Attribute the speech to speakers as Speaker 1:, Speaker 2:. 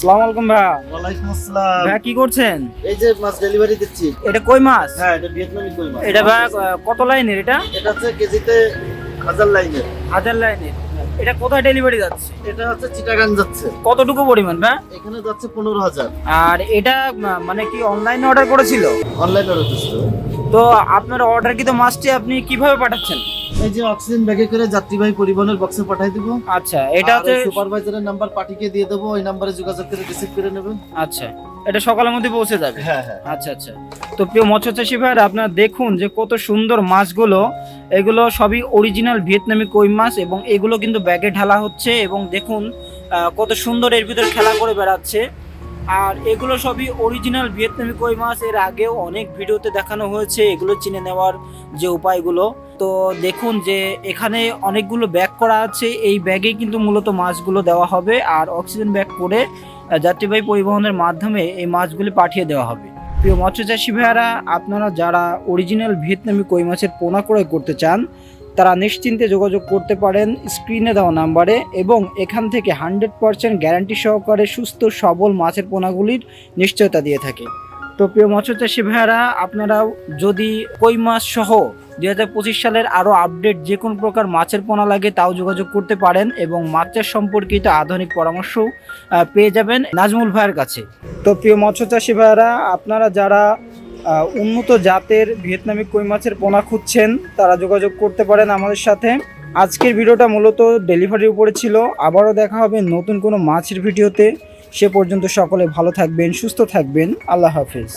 Speaker 1: সালাম আলাইকুম ভাইয়া
Speaker 2: ওয়ালাইকুম আসসালাম।
Speaker 1: ভাইয়া কি করছেন?
Speaker 2: এই যে মাছ ডেলিভারি দিচ্ছি।
Speaker 1: এটা কই মাছ?
Speaker 2: হ্যাঁ এটা ভিয়েতনামি কই মাছ?
Speaker 1: এটা আহ, কত লাইনের এটা?
Speaker 2: এটা হচ্ছে কেজিতে হাজার লাইনের।
Speaker 1: হাজার লাইনের। এটা কোথায় ডেলিভারি যাচ্ছে?
Speaker 2: এটা হচ্ছে চিটাগাং যাচ্ছে।
Speaker 1: কতটুকু পরিমাণ ভাই?
Speaker 2: এখানে যাচ্ছে পনেরো হাজার।
Speaker 1: আর এটা মানে কি অনলাইনে অর্ডার করেছিল?
Speaker 2: অনলাইন অর্ডার করছিল
Speaker 1: তো আপনার অর্ডার কিন্তু মাছটি আপনি কীভাবে পাঠাচ্ছেন?
Speaker 2: এই যে অক্সিজেন ব্যাগে করে যাত্রীবাহী পরিবহনের বক্সে পাঠিয়ে দিব।
Speaker 1: আচ্ছা এটা হচ্ছে
Speaker 2: সুপারভাইজারের নাম্বার পাঠিয়ে দিয়ে দেবো ওই নাম্বারে যোগাযোগ করে রিসিভ করে নেবেন।
Speaker 1: আচ্ছা এটা সকালের মধ্যে পৌঁছে যাবে?
Speaker 2: হ্যাঁ হ্যাঁ।
Speaker 1: আচ্ছা আচ্ছা। তো প্রিয় মৎস্য চাষী ভাইরা আপনারা দেখুন যে কত সুন্দর মাছগুলো এগুলো সবই অরিজিনাল ভিয়েতনামি কই মাছ এবং এগুলো কিন্তু ব্যাগে ঢালা হচ্ছে এবং দেখুন কত সুন্দর এর ভিতরে খেলা করে বেড়াচ্ছে। আর এগুলো সবই অরিজিনাল ভিয়েতনামি কই মাছ। এর আগেও অনেক ভিডিওতে দেখানো হয়েছে, এগুলো চিনে নেওয়ার যে উপায়গুলো। তো দেখুন যে এখানে অনেকগুলো ব্যাগ করা আছে, এই ব্যাগে কিন্তু মূলত মাছগুলো দেওয়া হবে আর অক্সিজেন ব্যাগ করে যাত্রীবাহী পরিবহনের মাধ্যমে এই মাছগুলি পাঠিয়ে দেওয়া হবে। প্রিয় মৎস্যচাষী ভাইয়ারা, আপনারা যারা অরিজিনাল ভিয়েতনামি কই মাছের পোনা ক্রয় করতে চান তারা নিশ্চিন্তে যোগাযোগ করতে পারেন স্ক্রিনে দেওয়া নাম্বারে এবং এখান থেকে হান্ড্রেড পারসেন্ট গ্যারান্টি সহকারে সুস্থ, সবল মাছের পোনাগুলির নিশ্চয়তা দিয়ে থাকে। তো প্রিয় মৎস্যচাষী ভাইয়ারা, আপনারাও যদি কই মাছ সহ দুই হাজার পঁচিশ সালের আরও আপডেট যে কোনো প্রকার মাছের পোনা লাগে তাও যোগাযোগ করতে পারেন এবং মাছের সম্পর্কিত আধুনিক পরামর্শ পেয়ে যাবেন নাজমুল ভাইয়ের কাছে। তো প্রিয় মৎস্য চাষী ভাইয়েরা, আপনারা যারা উন্নত জাতের ভিয়েতনামি কই মাছের পোনা খুঁজছেন, তারা যোগাযোগ করতে পারেন আমাদের সাথে। আজকের ভিডিওটা মূলত ডেলিভারির উপরে ছিল। আবারও দেখা হবে নতুন কোনো মাছের ভিডিওতে। সে পর্যন্ত সকলে ভালো থাকবেন, সুস্থ থাকবেন। আল্লাহ হাফিজ।